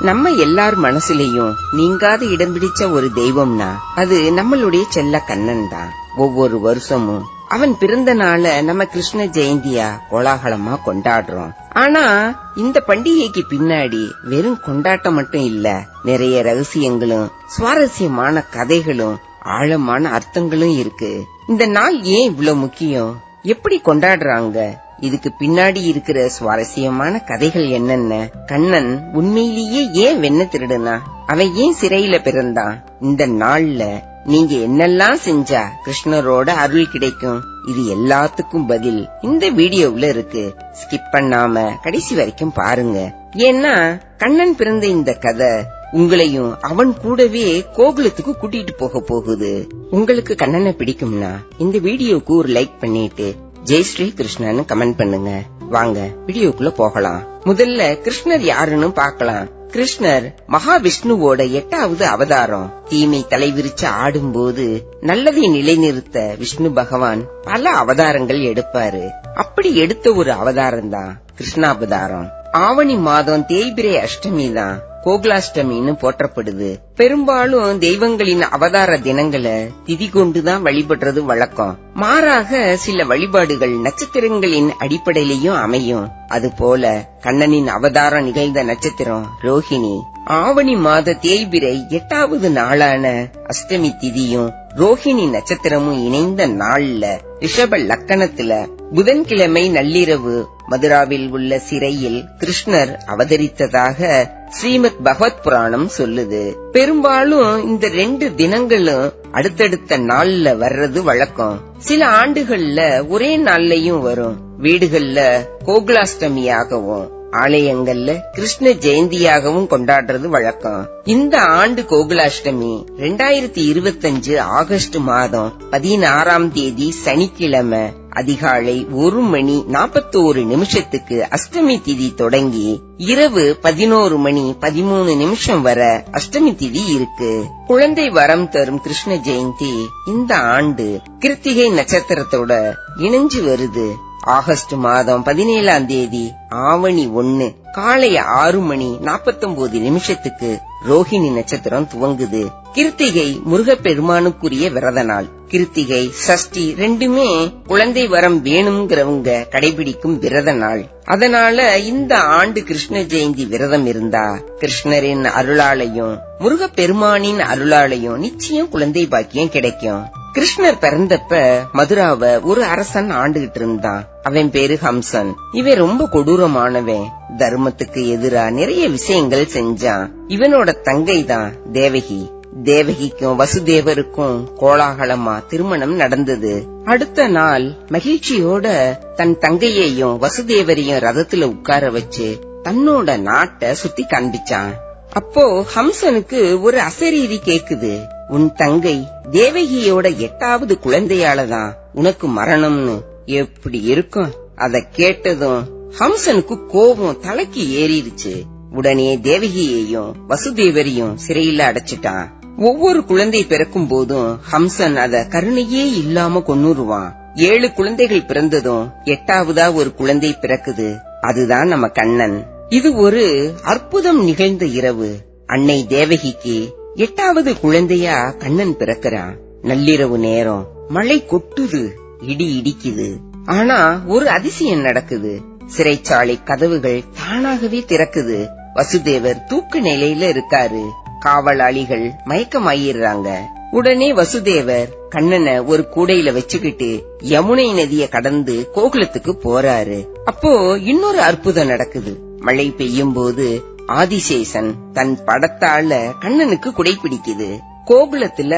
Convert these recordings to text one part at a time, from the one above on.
நம்ம எல்லார் மனசுலயும் நீங்காத இடம் பிடிச்ச ஒரு தெய்வம்னா அது நம்மளுடைய செல்ல கண்ணன் தான். ஒவ்வொரு வருஷமும் அவன் பிறந்த நாள நம்ம கிருஷ்ண ஜெயந்தியா கோலாகலமா கொண்டாடுறோம். ஆனா இந்த பண்டிகைக்கு பின்னாடி வெறும் கொண்டாட்டம் மட்டும் இல்ல நிறைய ரகசியங்களும் சுவாரஸ்யமான கதைகளும் ஆழமான அர்த்தங்களும் இருக்கு. இந்த நாள் ஏன் இவ்வளவு முக்கியம்? எப்படி கொண்டாடுறாங்க? இதுக்கு பின்னாடி இருக்கிற சுவாரஸ்யமான கதைகள் என்னென்ன? கண்ணன் உண்மையிலேயே ஏன் வெண்ண திருடுனா? அவன் ஏன் சிறையில பிறந்தான் இந்த நாள்ல நீங்க என்னெல்லாம் செஞ்சா கிருஷ்ணரோட அருள் கிடைக்கும்? இது எல்லாத்துக்கும் பதில். இந்த வீடியோவுல இருக்கு. ஸ்கிப் பண்ணாம கடைசி வரைக்கும் பாருங்க. ஏன்னா கண்ணன் பிறந்த இந்த கதை உங்களையும் அவன் கூடவே கோகுலத்துக்கு கூட்டிட்டு போக போகுது. உங்களுக்கு கண்ணனை பிடிக்கும்னா இந்த வீடியோக்கு ஒரு லைக் பண்ணிட்டு ஜெய் ஸ்ரீ கிருஷ்ணன்னு கமெண்ட் பண்ணுங்க. வாங்க வீடியோக்குள்ள போகலாம். முதல்ல கிருஷ்ணர் யாருன்னு பாக்கலாம் கிருஷ்ணர் மகாவிஷ்ணுவோட எட்டாவது அவதாரம். தீமை தலைவிரிச்சு ஆடும்போது நல்லதை நிலைநிறுத்த விஷ்ணு பகவான் பல அவதாரங்கள் எடுப்பாரு. அப்படி எடுத்த ஒரு அவதாரம் தான் கிருஷ்ணாவதாரம். ஆவணி மாதம் தேய்பிரை அஷ்டமி தான். கோகுலாஷ்டமின்னு போற்றப்படுது. பெரும்பாலும் தெய்வங்களின் அவதார தினங்களை திதி கொண்டுதான் வழிபடுறது வழக்கம். மாறாக சில வழிபாடுகள் நட்சத்திரங்களின் அடிப்படையிலையும் அமையும். அதுபோல கண்ணனின் அவதாரம் நிகழ்ந்த நட்சத்திரம் ரோஹிணி. ஆவணி மாத தேய்பிரை எட்டாவது நாளான அஷ்டமி திதியும் ரோஹிணி நட்சத்திரமும் இணைந்த நாள்ல ரிஷப லக்கணத்துல புதன்கிழமை நள்ளிரவு மதுராவில் உள்ள சிறையில் கிருஷ்ணர் அவதரித்ததாக ஸ்ரீமத் பகவத் புராணம் சொல்லுது. பெரும்பாலும் இந்த ரெண்டு தினங்களும் அடுத்தடுத்த நாள்ல வர்றது வழக்கம். சில ஆண்டுகள்ல ஒரே நாள்லயும் வரும். வீடுகள்ல கோகுலாஷ்டமியாகவும் ஆலயங்கள்ல கிருஷ்ண ஜெயந்தியாகவும் கொண்டாடுறது வழக்கம். இந்த ஆண்டு கோகுலாஷ்டமி ரெண்டாயிரத்தி இருபத்தஞ்சு ஆகஸ்ட் மாதம் பதினாறாம் தேதி சனிக்கிழமை அதிகாலை ஒரு மணி நாற்பத்தோரு நிமிஷத்துக்கு அஷ்டமி திதி தொடங்கி இரவு பதினோரு மணி பதிமூணு நிமிஷம் வர அஷ்டமி திதி இருக்கு. குழந்தை வரம் தரும் கிருஷ்ண ஜெயந்தி இந்த ஆண்டு கிருத்திகை நட்சத்திரத்தோட இணைஞ்சு வருது. ஆகஸ்ட் மாதம் பதினேழாம் தேதி ஆவணி ஒன்னு காலை ஆறு மணி நாப்பத்தொன்பது நிமிஷத்துக்கு ரோஹிணி நட்சத்திரம் துவங்குது. கிருத்திகை முருகப்பெருமானுக்குரிய விரத நாள். கிருத்திகை சஷ்டி ரெண்டுமே குழந்தை வரம் வேணுங்கிறவங்க கடைபிடிக்கும் விரத நாள். அதனால இந்த ஆண்டு கிருஷ்ண ஜெயந்தி விரதம் இருந்தா கிருஷ்ணரின் அருளாலையும் முருகப்பெருமானின் அருளாலையும் நிச்சயம் குழந்தை பாக்கியம் கிடைக்கும். கிருஷ்ணர் பிறந்தப்ப மதுராவ ஒரு அரசன் ஆண்டுகிட்டு இருந்தான். அவன் பேரு ஹம்சன். இவன் ரொம்ப கொடூரமானவன். தர்மத்துக்கு எதிரா நிறைய விஷயங்கள் செஞ்சான். இவனோட தங்கை தான் தேவகி. தேவகிக்கும் வசுதேவருக்கும் கோலாகலமா திருமணம் நடந்தது. அடுத்த நாள் மகிழ்ச்சியோட தன் தங்கையையும் வசுதேவரையும் ரதத்துல உட்கார வச்சு தன்னோட நாட்டை சுத்தி காண்பிச்சான். அப்போ ஹம்சனுக்கு ஒரு அசரீதி கேக்குது. உன் தங்கை தேவகியோட எட்டாவது குழந்தையாலதான் உனக்கு மரணம்னு எப்படி இருக்கும்? அத கேட்டதும் ஹம்சனுக்கு கோபம் தலைக்கு ஏறிடுச்சு. உடனே தேவகியையும் வசுதேவரையும் சிறையில அடைச்சிட்டான். ஒவ்வொரு குழந்தை பிறக்கும் போதும் ஹம்சன் அத கருணையே இல்லாம கொன்னுருவான். ஏழு குழந்தைகள் பிறந்ததும் எட்டாவதா ஒரு குழந்தை பிறக்குது. அதுதான் நம்ம கண்ணன். இது ஒரு அற்புதம் நிகழ்ந்த இரவு. அன்னை தேவகிக்கு எட்டாவது குழந்தையா கண்ணன் பிறக்கிறான். நள்ளிரவு நேரம். மழை கொட்டுது இடி இடிக்குது. ஆனா ஒரு அதிசயம் நடக்குது. சிறைச்சாலை கதவுகள் தானாகவே திறக்குது. வசுதேவர் தூக்க நிலையில இருக்காரு. காவலாளிகள் மயக்கமாயிடுறாங்க. உடனே வசுதேவர் கண்ணனை ஒரு கூடையில வச்சுக்கிட்டு யமுனை நதிய கடந்து கோகுலத்துக்கு போறாரு. அப்போ இன்னொரு அற்புதம் நடக்குது. மழை பெய்யும் போது ஆதிசேஷன் தன் படத்தால கண்ணனுக்கு குடை பிடிக்குது கோகுலத்துல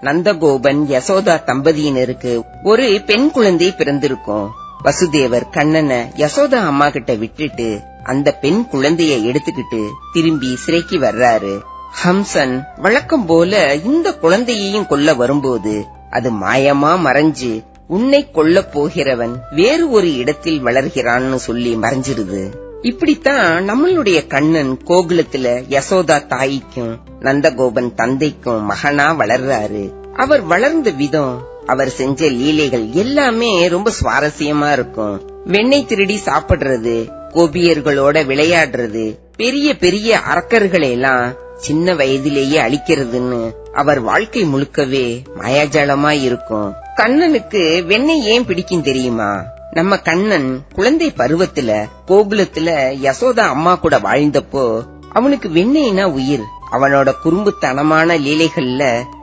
நந்தகோபன் யசோதா தம்பதியினருக்கு ஒரு பெண் குழந்தை பிறந்திருக்கும். வசுதேவர் கண்ணனை யசோதா அம்மா கிட்ட விட்டுட்டு அந்த பெண் குழந்தைய எடுத்துக்கிட்டு திரும்பி சிறைக்கு வர்றாரு. ஹம்சன் வழக்கம் போல இந்த குழந்தையையும் கொல்ல வரும்போது அது மாயமா மறைஞ்சு உன்னை கொல்ல போகிறவன் வேறு ஒரு இடத்தில் வளர்கிறான்னு சொல்லி மறைஞ்சிருது. இப்படித்தான் நம்மளுடைய கண்ணன் கோகுலத்துல யசோதா தாய்க்கும் நந்தகோபன் தந்தைக்கும் மகனா வளர்றாரு. அவர் வளர்ந்த விதம் அவர் செஞ்ச லீலைகள் எல்லாமே ரொம்ப சுவாரஸ்யமா இருக்கும். வெண்ணெய் திருடி சாப்பிடுறது கோபியர்களோட விளையாடுறது பெரிய பெரிய அரக்கர்களை எல்லாம் சின்ன வயதிலேயே அழிக்கிறதுன்னு அவர் வாழ்க்கை முழுக்கவே மாயாஜாலமா இருக்கும். கண்ணனுக்கு வெண்ணெய் ஏன் பிடிக்கும் தெரியுமா? நம்ம கண்ணன் குழந்தை பருவத்துல கோகுலத்துல யசோதா அம்மா கூட வாழ்ந்தப்போ அவனுக்கு வெண்ணெய்னா உயிர். அவனோட குறும்புத்தனமான லீலைகள்ல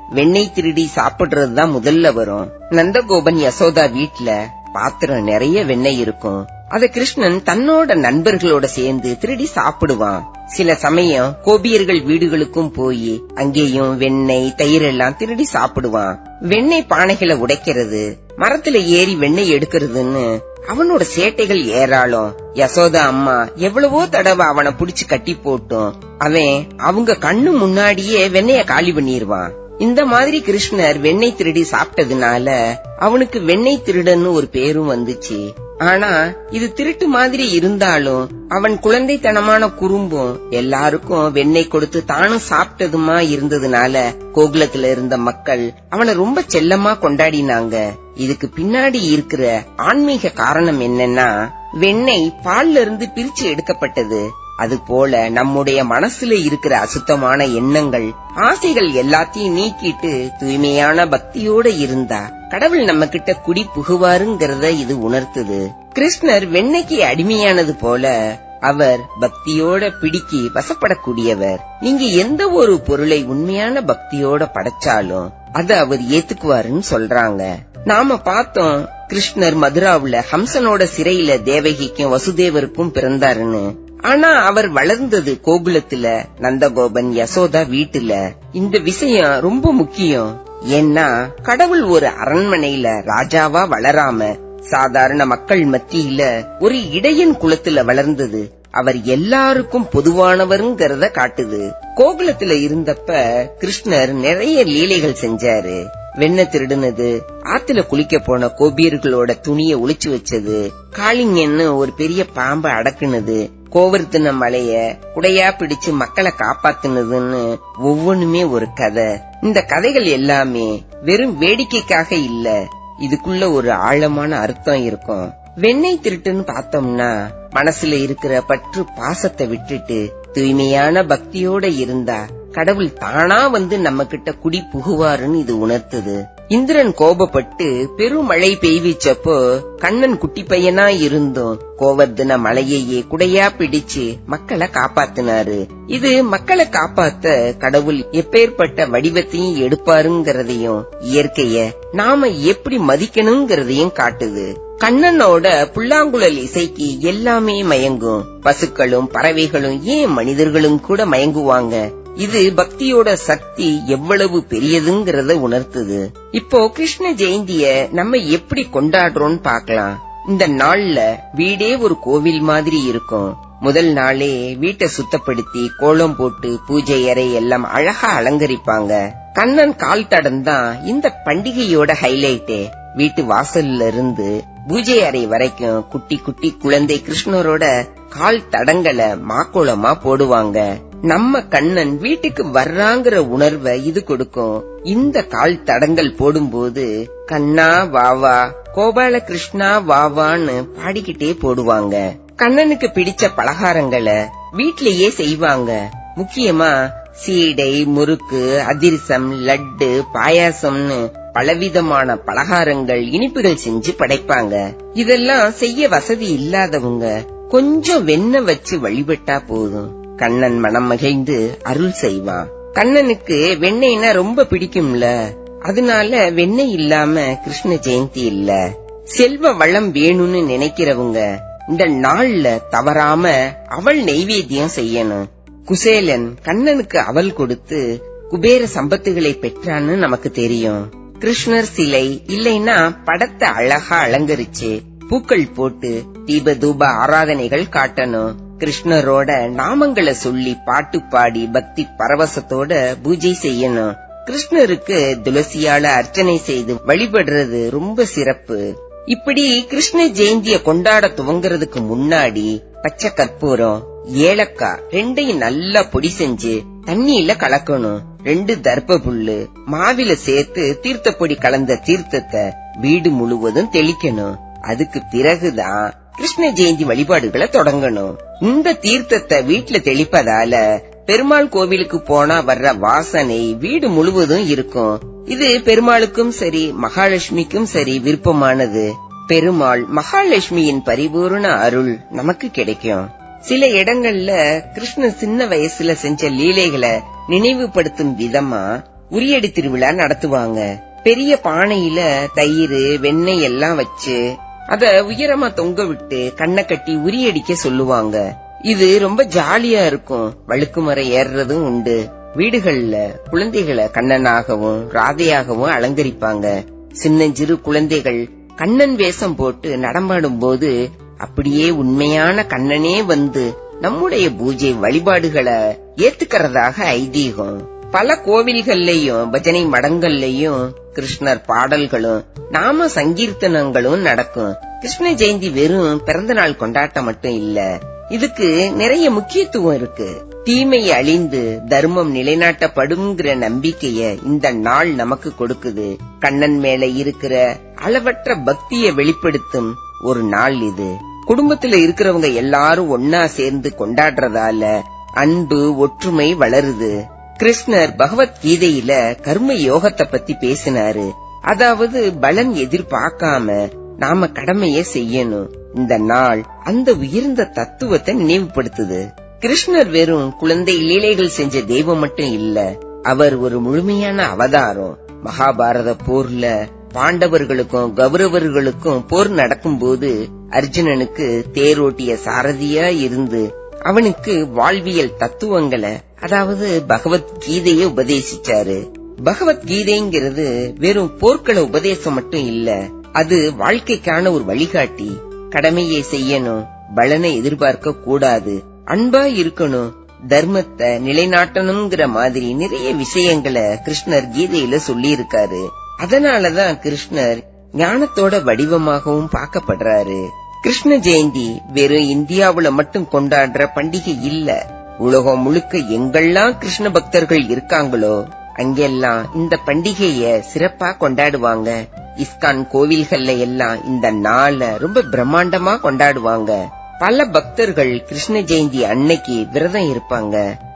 வெண்ணெய் திருடி சாப்பிடுறதுதான் முதல்ல வரும். நந்தகோபன் யசோதா வீட்ல பாத்திரம் நிறைய வெண்ணெய் இருக்கும். அத கிருஷ்ணன் தன்னோட நண்பர்களோட சேர்ந்து திருடி சாப்பிடுவான். சில சமயம் கோபியர்கள் வீடுகளுக்கும் போய் அங்கேயும் வெண்ணெய் தயிர் எல்லாம் திருடி சாப்பிடுவான். வெண்ணெய் பானைகளை உடைக்கிறது மரத்துல ஏறி வெண்ணெய் எடுக்கிறதுன்னு அவனோட சேட்டைகள் ஏறாளும் யசோதா அம்மா எவ்வளவோ தடவை அவனை புடிச்சு கட்டி போட்டும். அவன் அவங்க கண்ணு முன்னாடியே வெண்ணைய காலி பண்ணிருவான். இந்த மாதிரி கிருஷ்ணர் வெண்ணெய் திருடி சாப்பிட்டதுனால அவனுக்கு வெண்ணெய் திருடன்னு ஒரு பேரும் வந்துச்சு. ஆனா இது திருட்டு மாதிரி இருந்தாலும் அவன் குழந்தைத்தனமான குறும்பும் எல்லாருக்கும் வெண்ணெய் கொடுத்து தானும் சாப்பிட்டதுமா இருந்ததுனால கோகுலத்துல இருந்த மக்கள் அவனை ரொம்ப செல்லமா கொண்டாடினாங்க. இதுக்கு பின்னாடி இருக்கிற ஆன்மீக காரணம் என்னன்னா வெண்ணெய் பால்ல இருந்து பிரிச்சு எடுக்கப்பட்டது. அது போல நம்முடைய மனசுல இருக்கிற அசுத்தமான எண்ணங்கள் ஆசைகள் எல்லாத்தையும் நீக்கிட்டு தூய்மையான பக்தியோட இருந்தா கடவுள் நம்ம கிட்ட குடி புகுவாருங்கிறத இது உணர்த்துது. கிருஷ்ணர் வெண்ணைக்கு அடிமையானது போல அவர் பக்தியோட பிடிக்கி வசப்படக்கூடியவர். நீங்க எந்த ஒரு பொருளை உண்மையான பக்தியோட படைச்சாலும் அத அவர் ஏத்துக்குவாருன்னு சொல்றாங்க. நாம பார்த்தோம் கிருஷ்ணர் மதுராவுல ஹம்சனோட சிறையில தேவகிக்கும் வசுதேவருக்கும் பிறந்தாருன்னு. ஆனா அவர் வளர்ந்தது கோகுலத்துல நந்தகோபன் யசோதா வீட்டுல. இந்த விஷயம் ரொம்ப முக்கியம். ஏன்னா கடவுள் ஒரு அரண்மனையில ராஜாவா வளராம சாதாரண மக்கள் மத்தியில ஒரு இடையன் குலத்துல வளர்ந்தது. அவர் எல்லாருக்கும் பொதுவானவருங்கிறத காட்டுது. கோகுலத்துல இருந்தப்ப கிருஷ்ணர் நிறைய லீலைகள் செஞ்சாரு. வெண்ண திருடுனது ஆத்துல குளிக்க போன கோபியர்களோட துணிய ஒளிச்சு வச்சது காளிங்கன்னு ஒரு பெரிய பாம்பை அடக்குனது. கோவர்த்தன மலைய குடையா பிடிச்சு மக்களை காப்பாத்துனதுன்னு ஒவ்வொன்னுமே ஒரு கதை. இந்த கதைகள் எல்லாமே வெறும் வேடிக்கைக்காக இல்ல. இதுக்குள்ள ஒரு ஆழமான அர்த்தம் இருக்கும். வெண்ணெய் திருட்டுன்னு பார்த்தோம்னா மனசுல இருக்கிற பற்று பாசத்தை விட்டுட்டு தூய்மையான பக்தியோட இருந்தா கடவுள் தானா வந்து நம்ம கிட்ட குடி புகுவாருன்னு இது உணர்த்துது. இந்திரன் கோபப்பட்டு பெருமழை பெய்விச்சப்போ கண்ணன் குட்டி பையனா இருந்தும் கோவர்தன மலையையே குடையா பிடிச்சு மக்களை காப்பாத்தினாரு. இது மக்களை காப்பாத்த கடவுள் எப்பேற்பட்ட வடிவத்தையும் எடுப்பாருங்கிறதையும் இயற்கைய நாம எப்படி மதிக்கணுங்கிறதையும் காட்டுது. கண்ணனோட புல்லாங்குழல் இசைக்கு எல்லாமே மயங்கும். பசுக்களும் பறவைகளும் ஏன் மனிதர்களும் கூட மயங்குவாங்க? இது பக்தியோட சக்தி எவ்வளவு பெரியதுங்கிறத உணர்த்துது. இப்போ கிருஷ்ண ஜெயந்திய நம்ம எப்படி கொண்டாடுறோம்னு பாக்கலாம் இந்த நாள்ல வீடே ஒரு கோவில் மாதிரி இருக்கும். முதல் நாளே வீட்டை சுத்தப்படுத்தி கோலம் போட்டு பூஜை அறை எல்லாம் அழகா அலங்கரிப்பாங்க. கண்ணன் கால் தடம் தான் இந்த பண்டிகையோட ஹைலைட்டே வீட்டு வாசல்ல இருந்து பூஜை அறை வரைக்கும் குட்டி குட்டி குழந்தை கிருஷ்ணரோட கால் தடங்களை மாக்கோளமா போடுவாங்க. நம்ம கண்ணன் வீட்டுக்கு வர்றாங்கிற உணர்வை இது கொடுக்கும். இந்த கால் தடங்கள் போடும்போது கண்ணா வாவா கோபால கிருஷ்ணா வாவான்னு பாடிக்கிட்டே போடுவாங்க. கண்ணனுக்கு பிடிச்ச பலகாரங்களை வீட்லயே செய்வாங்க. முக்கியமா சீடை முறுக்கு அதிரசம் லட்டு பாயாசம்னு பலவிதமான பலகாரங்கள் இனிப்புகள் செஞ்சு படைப்பாங்க. இதெல்லாம் செய்ய வசதி இல்லாதவங்க கொஞ்சம் வெண்ண வச்சு வழிபட்டா போதும். கண்ணன் மனம் மகிழ்ந்து அருள் செய்வான். கண்ணனுக்கு வெண்ணெய்னா ரொம்ப பிடிக்கும்ல. அதனால வெண்ணெய் இல்லாம கிருஷ்ண ஜெயந்தி இல்ல. செல்வ வளம் வேணும்னு நினைக்கிறவங்க இந்த நாள்ல தவறாம அவள் நெய்வேத்தியம் செய்யணும். குசேலன் கண்ணனுக்கு அவள் கொடுத்து குபேர சம்பத்துகளை பெற்றான்னு நமக்கு தெரியும். கிருஷ்ணர் சிலை இல்லைன்னா படத்தை அழகா அலங்கரிச்சு பூக்கள் போட்டு தீப தூப ஆராதனைகள் காட்டணும். கிருஷ்ணரோட நாமங்களை சொல்லி பாட்டு பாடி பக்தி பரவசத்தோட பூஜை செய்யணும். கிருஷ்ணருக்கு துளசியால அர்ச்சனை செய்து வழிபடுறது ரொம்ப சிறப்பு. இப்படி கிருஷ்ண ஜெயந்திய கொண்டாட துவங்குறதுக்கு முன்னாடி பச்சை கற்பூரம் ஏலக்காய் ரெண்டையும் நல்லா பொடி செஞ்சு தண்ணியில கலக்கணும். ரெண்டு தர்ப்ப புல்லு மாவில சேர்த்து தீர்த்த பொடி கலந்த தீர்த்தத்தை வீடு முழுவதும் தெளிக்கணும். அதுக்கு பிறகுதான் கிருஷ்ண ஜெயந்தி வழிபாடுகளை தொடங்கணும். இந்த தீர்த்தத்தை வீட்டுல தெளிப்பதால பெருமாள் கோவிலுக்கு போனா வர்ற வாசனை வீடு முழுவதும் இருக்கும். இது பெருமாளுக்கும் சரி மகாலட்சுமிக்கும் சரி விருப்பமானது. பெருமாள் மகாலட்சுமியின் பரிபூர்ண அருள் நமக்கு கிடைக்கும். சில இடங்கள்ல கிருஷ்ணன் சின்ன வயசுல செஞ்ச லீலைகளை நினைவுபடுத்தும் விதமா உரியடி திருவிழா நடத்துவாங்க. பெரிய பானையில தயிர் வெண்ணெய் எல்லாம் வச்சு அத உயரமா தொங்க விட்டு கண்ணை கட்டி உரியடிக்க சொல்லுவாங்க. இது ரொம்ப ஜாலியா இருக்கும். வழுக்கு மரம் ஏறுறதும் உண்டு. வீடுகள்ல குழந்தைகளை கண்ணனாகவும் ராதையாகவும் அலங்கரிப்பாங்க. சின்னஞ்சிறு குழந்தைகள் கண்ணன் வேஷம் போட்டு நடமாடும் போது அப்படியே உண்மையான கண்ணனே வந்து நம்முடைய பூஜை வழிபாடுகளை ஏத்துக்கிறதாக ஐதீகம். பல கோவில்கள்லயும் பஜனை மடங்கள்லயும் கிருஷ்ணர் பாடல்களும் நாம சங்கீர்த்தனங்களும் நடக்கும். கிருஷ்ண ஜெயந்தி வெறும் பிறந்த நாள் கொண்டாட்டம் மட்டும் இல்ல இதுக்கு நிறைய முக்கியத்துவம் இருக்கு. தீமை அழிந்து தர்மம் நிலைநாட்டப்படும்ங்கிற நம்பிக்கைய இந்த நாள் நமக்கு கொடுக்குது. கண்ணன் மேல இருக்கிற அளவற்ற பக்திய வெளிப்படுத்தும் ஒரு நாள் இது. குடும்பத்துல இருக்கிறவங்க எல்லாரும் ஒன்னா சேர்ந்து கொண்டாடுறதால அன்பு ஒற்றுமை வளருது. கிருஷ்ணர் பகவத்கீதையில கர்ம யோகத்தை பத்தி பேசினாரு. அதாவது பலன் எதிர்பார்க்காம நாம கடமைய செய்யணும். இந்த நாள் அந்த உயர்ந்த தத்துவத்தை நினைவுபடுத்துது. கிருஷ்ணர் வெறும் குழந்தை லீலைகள் செஞ்ச தெய்வம் மட்டும் இல்ல அவர் ஒரு முழுமையான அவதாரம். மகாபாரத போர்ல பாண்டவர்களுக்கும் கௌரவர்களுக்கும் போர் நடக்கும் போது அர்ஜுனனுக்கு தேரோட்டிய சாரதியா இருந்து அவனுக்கு வாழ்வியல் தத்துவங்களை அதாவது பகவத்கீதைய உபதேசிச்சாரு. பகவத்கீதைங்கிறது வெறும் போர்க்கள உபதேசம் மட்டும் இல்ல அது வாழ்க்கைக்கான ஒரு வழிகாட்டி. கடமையை செய்யணும் பலனை எதிர்பார்க்க கூடாது அன்பா இருக்கணும் தர்மத்தை நிலைநாட்டணுங்கிற மாதிரி நிறைய விஷயங்களை கிருஷ்ணர் கீதையில சொல்லி இருக்காரு அதனாலதான் கிருஷ்ணர் ஞானத்தோட வடிவமாகவும் பார்க்கப்படுறாரு. கிருஷ்ண ஜெயந்தி வெறும் இந்தியாவுல மட்டும் கொண்டாடுற பண்டிகை இல்ல. உலகம் முழுக்க எங்கெல்லாம் கிருஷ்ண பக்தர்கள் இருக்காங்களோ அங்கெல்லாம் இந்த பண்டிகைய சிறப்பா கொண்டாடுவாங்க. இஸ்கான் கோவில்கள்ல எல்லாம் இந்த நாள ரொம்ப பிரம்மாண்டமா கொண்டாடுவாங்க. பல பக்தர்கள் கிருஷ்ண ஜெயந்தி அன்னைக்கு விரதம் இருப்பாங்க.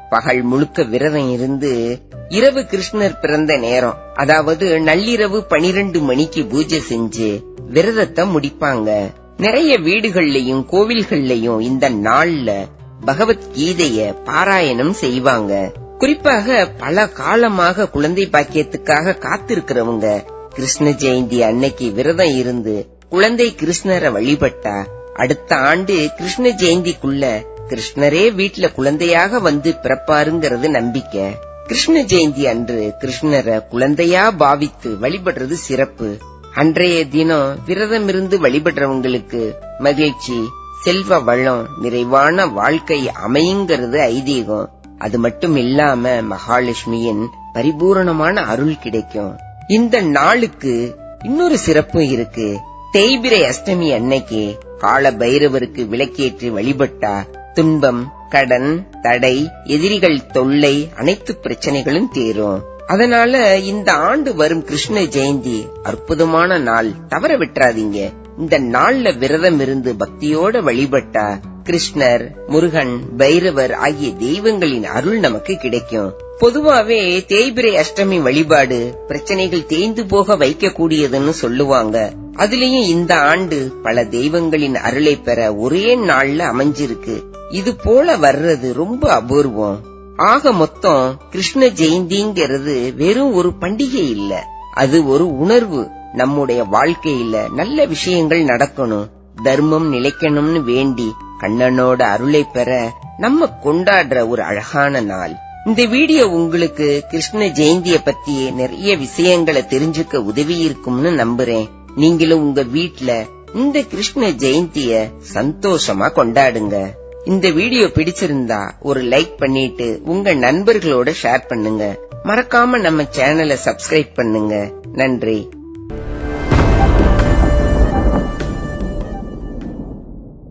பகல் முழுக்க விரதம் இருந்து இரவு கிருஷ்ணர் பிறந்த நேரம் அதாவது நள்ளிரவு பனிரெண்டு மணிக்கு பூஜை செஞ்சு விரதத்தை முடிப்பாங்க. நிறைய வீடுகள்லயும் கோவில்கள்லயும் இந்த நாள்ல பகவத்கீதைய பாராயணம் செய்வாங்க. குறிப்பாக பல காலமாக குழந்தை பாக்கியத்துக்காக காத்திருக்கிறவங்க கிருஷ்ண ஜெயந்தி அன்னைக்கு விரதம் இருந்து குழந்தை கிருஷ்ணரை வழிபட்டா அடுத்த ஆண்டு கிருஷ்ண ஜெயந்திக்குள்ள கிருஷ்ணரே வீட்ல குழந்தையாக வந்து பிறப்பாருங்கிறது நம்பிக்கை. கிருஷ்ண ஜெயந்தி அன்று கிருஷ்ணரை குழந்தையா பாவித்து வழிபடுறது சிறப்பு. அன்றைய தினம் விரதம் இருந்து வழிபடுறவங்களுக்கு மகிழ்ச்சி செல்வ வளம் நிறைவான வாழ்க்கை அமையுங்கிறது ஐதீகம். அது மட்டும் இல்லாம மகாலட்சுமியின் பரிபூரணமான அருள் கிடைக்கும். இந்த நாளுக்கு இன்னொரு சிறப்பும் இருக்கு. தேய்பிரை அஷ்டமி அன்னைக்கு கால பைரவருக்கு விளக்கேற்றி வழிபட்டா துன்பம் கடன் தடை எதிரிகள் தொல்லை அனைத்து பிரச்சனைகளும் தீரும். அதனால இந்த ஆண்டு வரும் கிருஷ்ண ஜெயந்தி அற்புதமான நாள். தவற விட்டுறாதீங்க. இந்த நாள்ல விரதம் இருந்து பக்தியோட வழிபட்டா கிருஷ்ணர் முருகன் பைரவர் ஆகிய தெய்வங்களின் அருள் நமக்கு கிடைக்கும். பொதுவாவே தேய்பிரை அஷ்டமி வழிபாடு பிரச்சனைகள் தேய்ந்து போக வைக்கக்கூடியதுன்னு சொல்லுவாங்க. அதுலயும் இந்த ஆண்டு பல தெய்வங்களின் அருளை பெற ஒரே நாள்ல அமைஞ்சிருக்கு. இது போல வர்றது ரொம்ப அபூர்வம். ஆக மொத்தம் கிருஷ்ண ஜெயந்திங்கிறது வெறும் ஒரு பண்டிகை இல்ல. அது ஒரு உணர்வு. நம்முடைய வாழ்க்கையில நல்ல விஷயங்கள் நடக்கணும். தர்மம் நிலைக்கணும்னு வேண்டி கண்ணனோட அருளை பெற நம்ம கொண்டாடுற ஒரு அழகான நாள். இந்த வீடியோ உங்களுக்கு கிருஷ்ண ஜெயந்திய பத்தி நிறைய விஷயங்களை தெரிஞ்சுக்க உதவி இருக்கும்னு நம்புறேன். நீங்களும் உங்க வீட்ல இந்த கிருஷ்ண ஜெயந்திய சந்தோஷமா கொண்டாடுங்க. இந்த வீடியோ பிடிச்சிருந்தா ஒரு லைக் பண்ணிட்டு உங்க நண்பர்களோட ஷேர் பண்ணுங்க. மறக்காம நம்ம சேனலை சப்ஸ்கிரைப் பண்ணுங்க. நன்றி.